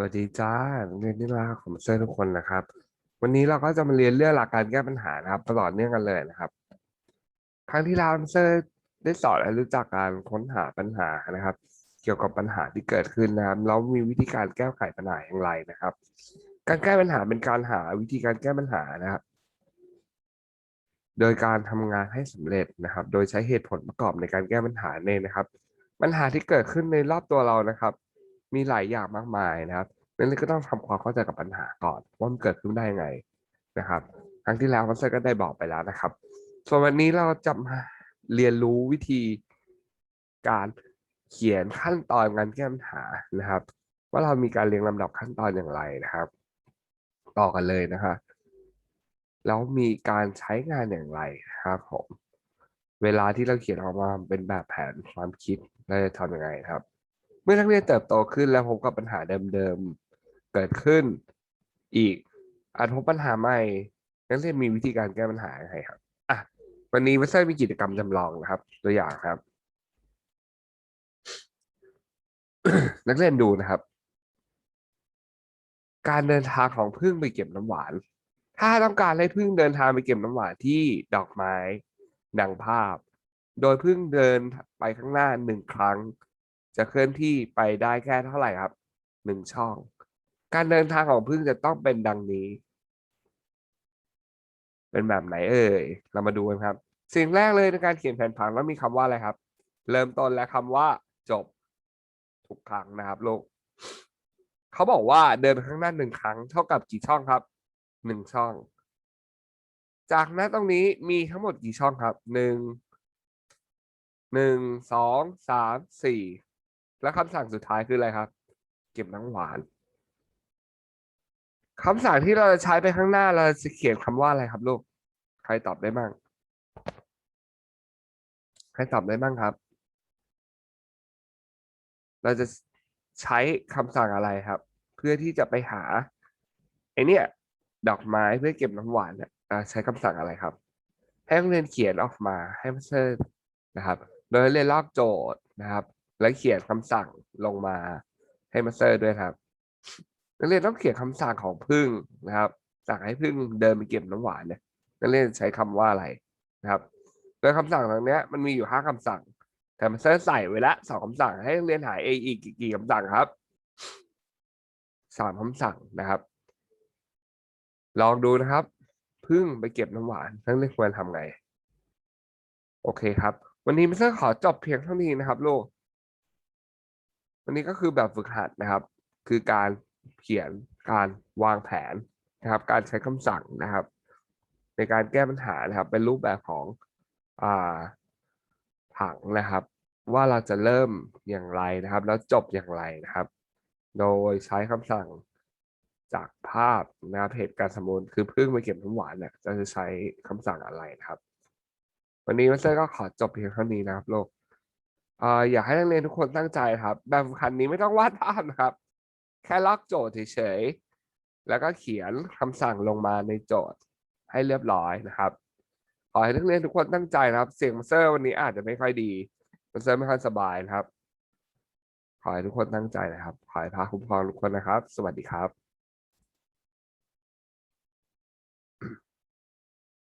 วัสดีจ้าเรียนที่รักของเซอร์ทุกคนนะครับ วันนี้เราก็จะมาเรียนเรื่องหลักการแก้ปัญหานะครับตลอดเนื่องกันเลยนะครับ ครั้งที่แล้วเซอร์ได้สอนให้รู้จักการค้นหาปัญหานะครับ เกี่ยวกับปัญหาที่เกิดขึ้นนะครับแล้วมีวิธีการแก้ไขปัญหาอย่างไรนะครับ การแก้ปัญหาเป็นการหาวิธีการแก้ปัญหานะครับ โดยการทำงานให้สำเร็จนะครับ โดยใช้เหตุผลประกอบในการแก้ปัญหาเองนะครับ ปัญหาที่เกิดขึ้นในรอบตัวเรานะครับ มีหลายอย่างมากมายนะครับนั่นก็ต้องทำความเข้าใจกับปัญหาก่อนว่ามันเกิดขึ้นได้ยังไงนะครับ ครั้งที่แล้วมันเซอร์ก็ได้บอกไปแล้วนะครับ ส่วนวันนี้เราจะมาเรียนรู้วิธีการเขียนขั้นตอนการแก้ปัญหานะครับ ว่าเรามีการเรียงลำดับขั้นตอนอย่างไรนะครับ ต่อกันเลยนะครับแล้วมีการใช้งานอย่างไรนะครับผม เวลาที่เราเขียนออกมาเป็นแบบแผนความคิดเราจะทำยังไงครับ เมื่อนักเรียนเติบโตขึ้นแล้วพบกับปัญหาเดิมๆเกิดขึ้น อีกอาจพบปัญหาใหม่นักเรียนมีวิธีการแก้ปัญหายังไงครับอะวันนี้วัสเซอร์มีกิจกรรมจำลองนะครับ ตัวอย่างครับ นักเรียนดูนะครับ การเดินทางของพึ่งไปเก็บน้ำหวาน ถ้าต้องการให้พึ่งเดินทางไปเก็บน้ำหวานที่ดอกไม้ดังภาพ โดยพึ่งเดินไปข้างหน้าหนึ่งครั้ง จะเคลื่อนที่ไปได้แค่เท่าไหร่ครับหนึ่งช่อง การเดินทางของพึ่งจะต้องเป็นดังนี้ เป็นแบบไหนเอ่ยเรามาดูกันครับ สิ่งแรกเลยในการเขียนแผนผังแล้วมีคำว่าอะไรครับ เริ่มต้นและคำว่าจบทุกครั้งนะครับลูกเขาบอกว่าเดินไปข้างหน้าหนึ่งครั้งเท่ากับกี่ช่องครับหนึ่งช่อง จากนั้นตรงนี้มีทั้งหมดกี่ช่องครับหนึ่งหนึ่งสองสามสี่ แล้วคำสั่งสุดท้ายคืออะไรครับ เก็บน้ำหวานคำสั่งที่เราจะใช้ไปข้างหน้าเราจะเขียนคำว่าอะไรครับลูก ใครตอบได้บ้าง ใครตอบได้บ้างครับ เราจะใช้คำสั่งอะไรครับ เพื่อที่จะไปหาไอเนี่ย ดอกไม้เพื่อเก็บน้ำหวานเนี่ยใช้คำสั่งอะไรครับ ให้นักเรียนเขียนออกมาให้มาเตอร์นะครับ โดยเรียนลอกโจทย์นะครับ และเขียนคำสั่งลงมาให้มาสเตอร์ด้วยครับ นักเรียนต้องเขียนคำสั่งของพึ่งนะครับ สั่งให้พึ่งเดินไปเก็บน้ำหวานเนี่ยนักเรียนใช้คำว่าอะไรนะครับโดยคำสั่งตรงนี้มันมีอยู่ห้าคำสั่ง แต่มาสเตอร์ใส่ไว้ละสองคำสั่งให้นักเรียนหาเองอีกกี่คำสั่งครับสามคำสั่งนะครับ ลองดูนะครับพึ่งไปเก็บน้ำหวานนักเรียนควรทำไง โอเคครับ วันนี้มิสเตอร์ขอจบเพียงเท่านี้นะครับลูก วันนี้ก็คือแบบฝึกหัดนะครับ คือการเขียนการวางแผนนะครับ การใช้คำสั่งนะครับ ในการแก้ปัญหานะครับ เป็นรูปแบบของอ่าผังนะครับ ว่าเราจะเริ่มอย่างไรนะครับ แล้วจบอย่างไรนะครับ โดยใช้คำสั่งจากภาพนะครับเหตุการณ์สมมุติคือพึ่งไปเก็บน้ำหวานเนี่ยจะใช้คำสั่งอะไรนะครับ วันนี้มาสเตอร์ก็ขอจบเพียงเท่านี้นะครับโลก เอ่ออยากให้นักเรียนทุกคนตั้งใจครับ แบบฝึกหัดนี้ไม่ต้องวาดภาพนะครับ แค่ลอกโจทย์เฉยๆ แล้วก็เขียนคำสั่งลงมาในโจทย์ให้เรียบร้อยนะครับ ขอให้นักเรียนทุกคนตั้งใจนะครับ เสียงเตอร์วันนี้อาจจะไม่ค่อยดีเตอร์ไม่ค่อยสบายนะครับ ขอให้ทุกคนตั้งใจนะครับ ขอให้พระคุ้มครองทุกคนนะครับ สวัสดีครับ